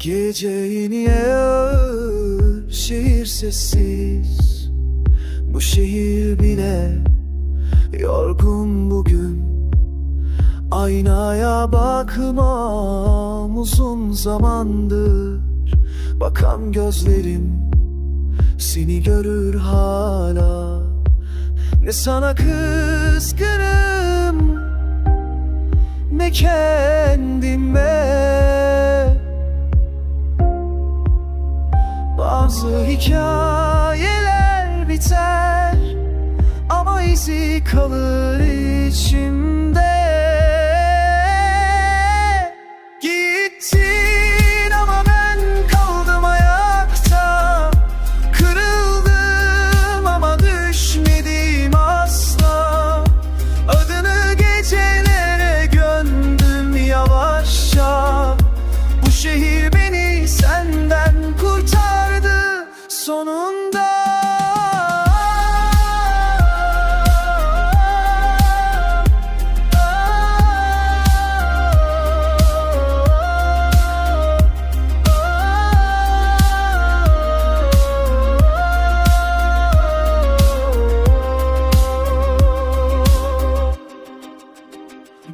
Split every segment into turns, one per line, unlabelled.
Gece ağır, şehir sessiz? Bu şehir bile yorgun bugün. Aynaya bakmam uzun zamandır. Bakan gözlerim seni görür hala. Ne sana kızgınım Ne kendime Bazı hikayeler biter Ama izi kalır içimde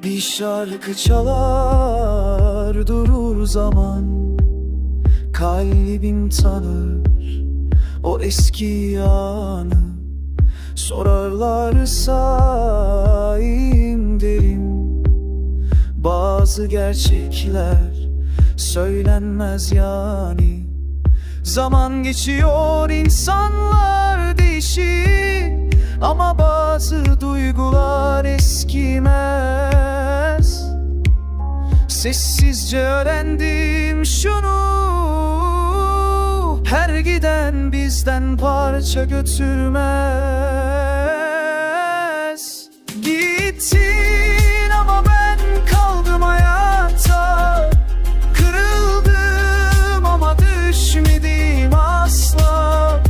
Bir şarkı çalar durur zaman. Kalbim tanır o eski anı. Sorarlarsa iyiyim derim. Bazı gerçekler söylenmez yani. Zaman geçiyor insanlar değişir. Ama bazı duygular eskimez Sessizce öğrendim şunu. Her giden bizden parça götürmez. Gittin ama ben kaldım hayata. Kırıldım ama düşmedim asla.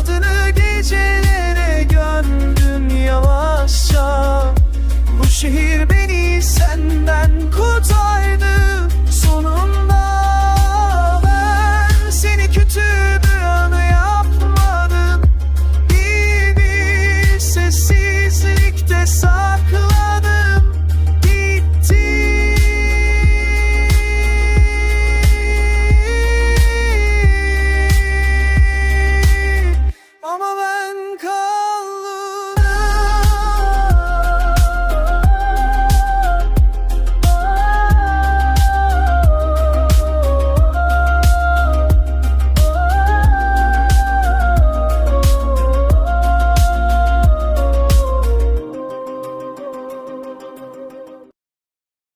Adını gecelere gömdüm yavaşça. Bu şehir beni senden kurtar.